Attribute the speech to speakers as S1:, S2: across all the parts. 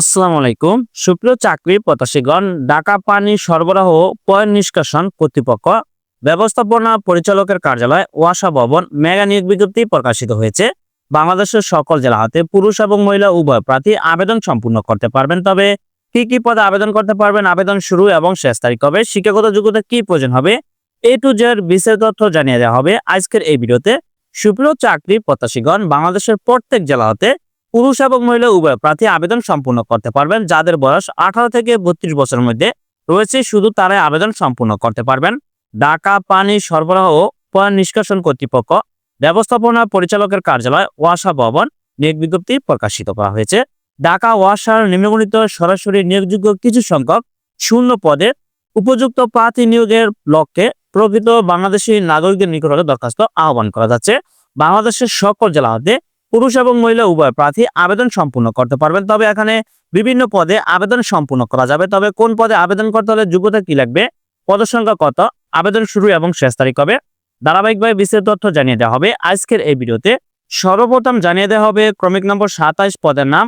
S1: আসসালামু আলাইকুম সুপ্রিয় চাকরি প্রত্যাশীগণ ঢাকা পানি সরবরাহ পয় নিষ্কাশন কর্তৃপক্ষ ব্যবস্থাপনা পরিচালকের কার্যালয় ওয়াসা ভবন মেগা নিয়োগ বিজ্ঞপ্তি প্রকাশিত হয়েছে বাংলাদেশের সকল জেলা হাতে পুরুষ এবং মহিলা উভয় প্রার্থী আবেদন সম্পূর্ণ করতে পারবেন তবে কি কি পদে আবেদন করতে পারবেন আবেদন শুরু এবং শেষ তারিখ হবে শিক্ষাগত যোগ্যতা কি প্রয়োজন হবে এ টু জের বিশেষ তথ্য জানিয়ে দেওয়া হবে আজকের এই ভিডিওতে সুপ্রিয় চাকরি প্রত্যাশীগণ বাংলাদেশের প্রত্যেক জেলা হতে পুরুষ এবং মহিলা উভয় প্রার্থী আবেদন সম্পূর্ণ করতে পারবেন যাদের বয়স আঠারো থেকে বত্রিশ বছরের মধ্যে রয়েছে শুধু তারাই আবেদন সম্পূর্ণ করতে পারবেন ডাকা পানি সরবরাহ ও নিষ্কাশন কর্তৃপক্ষ ব্যবস্থাপনা পরিচালকের কার্যালয় ওয়াসা ভবন নিয়োগ বিজ্ঞপ্তি প্রকাশিত করা হয়েছে ঢাকা ওয়াসার নিম্নগণিত সরাসরি নিয়োগযোগ্য কিছু সংখ্যক শূন্য পদে উপযুক্ত প্রার্থী নিয়োগের লক্ষ্যে প্রকৃত বাংলাদেশি নাগরিকদের নিকটে দরখাস্ত আহ্বান করা যাচ্ছে বাংলাদেশের সকল জেলা হতে পুরুষ এবং মহিলা উভয় প্রার্থী আবেদন সম্পূর্ণ করতে পারবেন তবে এখানে বিভিন্ন পদে আবেদন সম্পূর্ণ করা যাবে তবে কোন পদে আবেদন করতে হলে যোগ্যতা কি লাগবে পদসংখ্যা কত আবেদন শুরু এবং শেষ তারিখ হবে ধারাবাহিকভাবে বিস্তারিত তথ্য জানিয়ে দেওয়া হবে আজকের এই ভিডিওতে সর্বপ্রথম জানিয়ে দেওয়া হবে ক্রমিক নম্বর সাতাইশ পদের নাম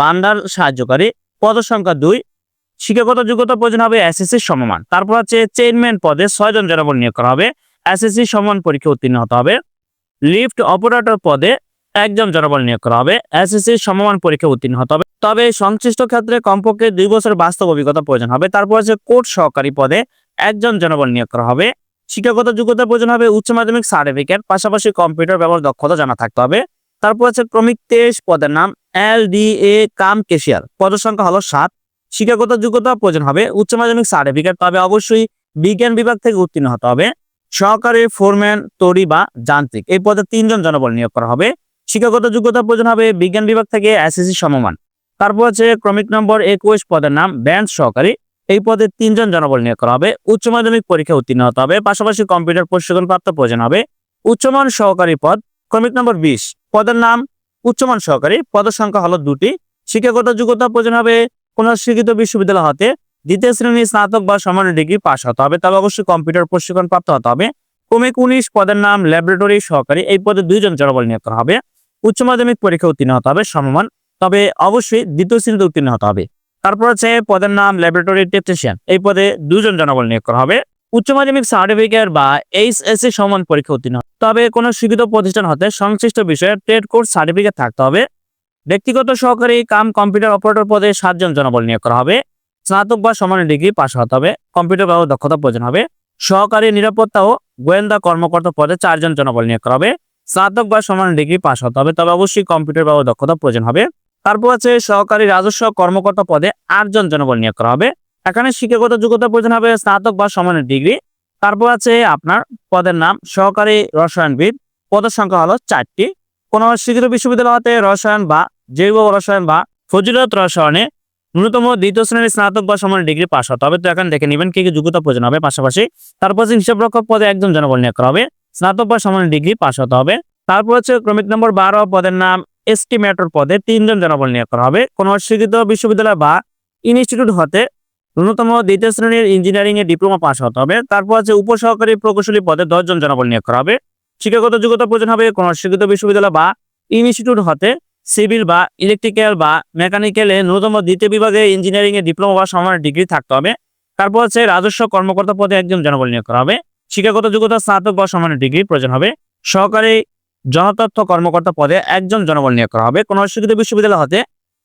S1: বান্দার সাহায্যকারী পদসংখ্যা দুই শিক্ষাগত যোগ্যতা প্রয়োজন হবে এসএসসি সমমান তারপর হচ্ছে চেয়ারম্যান পদে ছয়জন জনবল নিয়োগ করা হবে এসএসসি সমমান পরীক্ষা উত্তীর্ণ হতে হবে লিফট অপারেটর পদে একজন জনবল নিয়োগ করা হবে এসএসসি সমমান পরীক্ষা উত্তীর্ণ হতে হবে তবে সংশ্লিষ্ট ক্ষেত্রে কমপক্ষে দুই বছর বাস্তব অভিজ্ঞতা প্রয়োজন হবে তারপর আছে কোর্ট সহকারী পদে একজন জনবল নিয়োগ করা হবে শিক্ষাগত যোগ্যতা প্রয়োজন হবে উচ্চ মাধ্যমিক সার্টিফিকেট পাশাপাশি কম্পিউটার ব্যবহার দক্ষতা জানা থাকতে হবে তারপর আছে ক্রমিক তেইশ পদের নাম L D A come cashier পদের সংখ্যা হলো সাত শিক্ষাগত যোগ্যতা প্রয়োজন হবে উচ্চ মাধ্যমিক সার্টিফিকেট তবে অবশ্যই বিজ্ঞান বিভাগ থেকে উত্তীর্ণ হতে হবে সহকারী ফোরম্যান তরি বা যান্ত্রিক এই পদে তিনজন জনবল নিয়োগ করা হবে শিক্ষাগত যোগ্যতা প্রয়োজন হবে বিজ্ঞান বিভাগ থেকে এসএসসি সমমান তারপর আছে ক্রমিক নম্বর একুশ পদের নাম ব্যান্ড সহকারী এই পদে তিনজন জনবল নিয়োগ করা হবে উচ্চ মাধ্যমিক পরীক্ষা উত্তীর্ণ হতে হবে পাশাপাশি কম্পিউটার প্রশিক্ষণ প্রাপ্ত প্রয়োজন হবে উচ্চমান সহকারী পদ ক্রমিক নম্বর বিশ পদের নাম উচ্চমান সহকারী পদের সংখ্যা হলো দুটি শিক্ষাগত যোগ্যতা প্রয়োজন হবে কোনো শিক্ষিত বিশ্ববিদ্যালয় হতে দ্বিতীয় শ্রেণীর স্নাতক বা সমান ডিগ্রি পাস হতে হবে তবে অবশ্যই কম্পিউটার প্রশিক্ষণ প্রাপ্ত হতে হবে ক্রমিক উনিশ পদের নাম ল্যাবরেটরি সহকারী এই পদে দুইজন জনবল নিয়োগ করা হবে উচ্চ মাধ্যমিক পরীক্ষা উত্তীর্ণ হতে হবে সমমান তবে অবশ্যই দ্বিতীয় শ্রেণীতে উত্তীর্ণ হতে হবে তারপর আছে পদের নাম ল্যাবরেটরি টেকনিশিয়ান এই পদে দুজন জনবল নিয়োগ করা হবে উচ্চ মাধ্যমিক সার্টিফিকেট বা এইচ এস সি সমান পরীক্ষা উত্তীর্ণ তবে কোনো স্বীকৃত প্রতিষ্ঠান হতে সংশ্লিষ্ট বিষয়ে ট্রেড কোর্স সার্টিফিকেট থাকতে হবে ব্যক্তিগত সহকারী কাম কম্পিউটার অপারেটর পদে সাতজন জনবল নিয়োগ করা হবে স্নাতক বা সমান ডিগ্রি পাস হতে হবে কম্পিউটার ব্যবহার দক্ষতা প্রয়োজন হবে সহকারী নিরাপত্তা ও গোয়েন্দা কর্মকর্তা পদে চারজন জনবল নিয়োগ করা হবে স্নাতক বা সমান ডিগ্রি পাশ হতে হবে তবে অবশ্যই কম্পিউটার বা দক্ষতা প্রয়োজন হবে তারপর আছে সহকারী রাজস্ব কর্মকর্তা পদে আটজন জনবল নিয়োগ করা হবে এখানে শিক্ষাগত যোগ্যতা প্রয়োজন হবে স্নাতক বা সমান ডিগ্রি তারপর আছে আপনার পদের নাম সহকারী রসায়নবিদ পদের সংখ্যা হলো চারটি কোনো শিক্ষিত বিশ্ববিদ্যালয় হতে রসায়ন বা জৈব রসায়ন বা ফজিলত রসায়নে ন্যূনতম দ্বিতীয় শ্রেণীর স্নাতক বা সমান ডিগ্রি পাশ হতে হবে তো এখন দেখে নেবেন কি কি যোগ্যতা প্রয়োজন হবে পাশাপাশি তারপর রক্ষক পদে একজন জনবল নিয়োগ করা হবে স্নাতক বা সমান ডিগ্রি পাশ হতে হবে তারপর হচ্ছে ক্রমিক নম্বর বারো পদের নাম এস্টিমেটর পদে তিনজন জনবল নিয়োগ করা হবে কোনো অস্বীকৃত বিশ্ববিদ্যালয় বা ইনস্টিটিউট হতে ন্যূনতম দ্বিতীয় শ্রেণীর ইঞ্জিনিয়ারিং এর ডিপ্লোমা পাশ হতে হবে তারপর হচ্ছে উপসহকারী প্রকৌশলী পদে দশজন জনবল নিয়োগ করা হবে শিক্ষাগত যোগ্যতা প্রয়োজন হবে কোনো অস্বীকৃত বিশ্ববিদ্যালয় বা ইনস্টিটিউট হতে সিভিল বা ইলেকট্রিক্যাল বা মেকানিক্যালে ন্যূনতম দ্বিতীয় বিভাগে ইঞ্জিনিয়ারিং এ ডিপ্লোমা বা সমান ডিগ্রি থাকতে হবে তারপর হচ্ছে রাজস্ব কর্মকর্তা পদে একজন জনবল নিয়োগ করা হবে শিক্ষাগত যোগ্যতা স্নাতক বা সমানের ডিগ্রি প্রয়োজন হবে সহকারে জনতথ্য কর্মকর্তা পদে একজন জনবল নিয়োগ করা হবে কোনো শিক্ষিত বিশ্ববিদ্যালয় হতে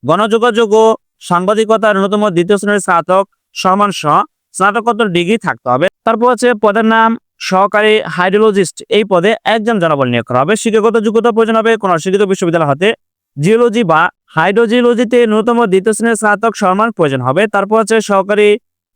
S1: গণযোগাযোগ ও সাংবাদিকতার অন্যতম দ্বিতীয় শ্রেণীর স্নাতক সম্মান সহ স্নাতকোত্তর ডিগ্রি থাকতে হবে তারপর হচ্ছে পদের নাম সহকারী হাইড্রোলজিস্ট এই পদে একজন জনবল নিয়োগ করা হবে শিক্ষাগত যোগ্যতা প্রয়োজন হবে কোন শিক্ষিত বিশ্ববিদ্যালয় হতে জিওলজি বা হাইড্রোজিওলজিতে ন্যূনতম দ্বিতীয় শ্রেণীর স্নাতক সম্মান প্রয়োজন হবে তারপর হচ্ছে সহকারী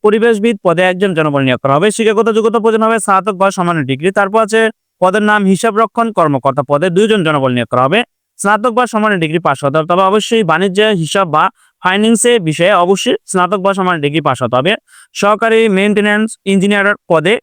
S1: পরিবেশবিদ পদে একজন জনবল নিয়োগ করা হবে শিক্ষাগত যোগ্যতা প্রয়োজন হবে স্নাতক বা সমান ডিগ্রি তারপর আছে পদের নাম হিসাব রক্ষণ কর্মকর্তা পদে দুইজন জনবল নিয়োগ করা হবে স্নাতক বা সমান ডিগ্রি পাশ হতে হবে তবে অবশ্যই বাণিজ্য হিসাব বা ফাইন্যান্সে বিষয়ে অবশ্যই স্নাতক বা সমান ডিগ্রি পাশ হতে হবে সহকারী মেনটেন্স ইঞ্জিনিয়ার পদে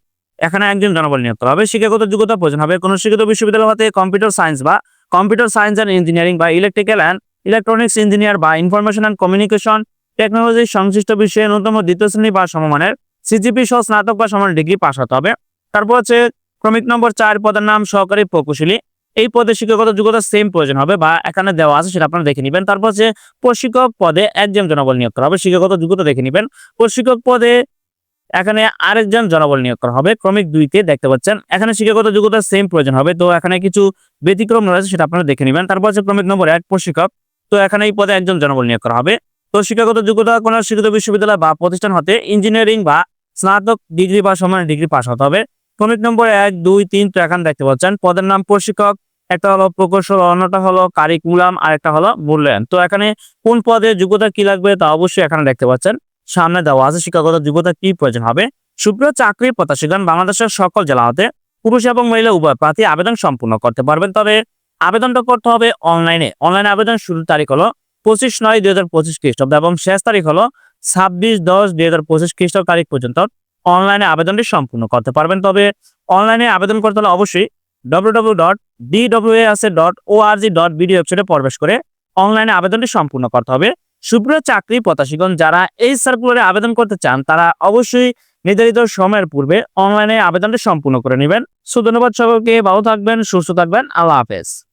S1: এখানে একজন জনবল নিয়োগ করা হবে শিক্ষাগত যোগ্যতা প্রয়োজন হবে কোনো শিক্ষিত বিশ্ববিদ্যালয় হতে কম্পিউটার সায়েন্স বা কম্পিউটার সায়েন্স অ্যান্ড ইঞ্জিনিয়ারিং বা ইলেকট্রিক্যাল অ্যান্ড ইলেকট্রনিক্স ইঞ্জিনিয়ার বা ইনফরমেশন অ্যান্ড কমিউনিকেশন টেকনোলজি সংশ্লিষ্ট বিষয়ে ন্যূনতম দ্বিতীয় শ্রেণী বা সমমানের সিজিপি সহ স্নাতক বা সমান ডিগ্রি পাস হতে হবে তারপর হচ্ছে ক্রমিক নম্বর চার পদের নাম সহকারী প্রকৌশলী এই পদে শিক্ষাগত যোগ্যতা সেম প্রয়োজন হবে বা এখানে দেওয়া আছে সেটা আপনারা দেখে নেবেন তারপর হচ্ছে প্রশিক্ষক পদে একজন জনবল নিয়োগ করা হবে শিক্ষাগত যোগ্যতা দেখে নেবেন প্রশিক্ষক পদে এখানে আরেকজন জনবল নিয়োগ করা হবে ক্রমিক দুইতে দেখতে পাচ্ছেন এখানে শিক্ষাগত যোগ্যতা সেম প্রয়োজন হবে তো এখানে কিছু ব্যতিক্রম রয়েছে সেটা আপনারা দেখে নেবেন তারপর হচ্ছে ক্রমিক নম্বর এক প্রশিক্ষক তো এখানে এই পদে একজন জনবল নিয়োগ করা হবে তো শিক্ষাগত যোগ্যতা কোন শিক্ষিত বিশ্ববিদ্যালয় বা প্রতিষ্ঠান হতে ইঞ্জিনিয়ারিং বা স্নাতক ডিগ্রি বা সমান ডিগ্রি পাস হতে হবে ক্রমিক নম্বর এক দুই তিন তো এখন দেখতে পাচ্ছেন পদের নাম প্রশিক্ষক একটা হলো প্রকৌশল অন্যটা হলো কারিকুলাম আর একটা হলো মূল্যায়ন তো এখানে কোন পদে যোগ্যতা কি লাগবে তা অবশ্যই এখানে দেখতে পাচ্ছেন সামনে দেওয়া আছে শিক্ষাগত যোগ্যতা কি প্রয়োজন হবে সুপ্রিয় চাকরি প্রত্যাশীগণ বাংলাদেশের সকল জেলা হতে পুরুষ এবং মহিলা উভয় প্রার্থী আবেদন সম্পূর্ণ করতে পারবেন তবে আবেদনটা করতে হবে অনলাইনে অনলাইনে আবেদন শুরুর তারিখ হলো পঁচিশ নয় দুই হাজার পঁচিশ খ্রিস্টাব্দ এবং শেষ তারিখ হলো ছাব্বিশ দশ দুই হাজার পঁচিশ খ্রিস্টাব্দ তারিখ পর্যন্ত অনলাইনে আবেদনটি সম্পূর্ণ করতে পারবেন তবে অনলাইনে আবেদন করতে হলে অবশ্যই W W dot DWSA dot org dot BD ওয়েবসাইটে প্রবেশ করে অনলাইনে আবেদনটি সম্পূর্ণ করতে হবে সুপ্রিয় চাকরি প্রত্যাশীগণ যারা এই সার্কুলারে আবেদন করতে চান তারা অবশ্যই নির্ধারিত সময়ের পূর্বে অনলাইনে আবেদনটি সম্পূর্ণ করে নেবেন সুধন্যবাদ সকলকে ভালো থাকবেন সুস্থ থাকবেন আল্লাহ হাফেজ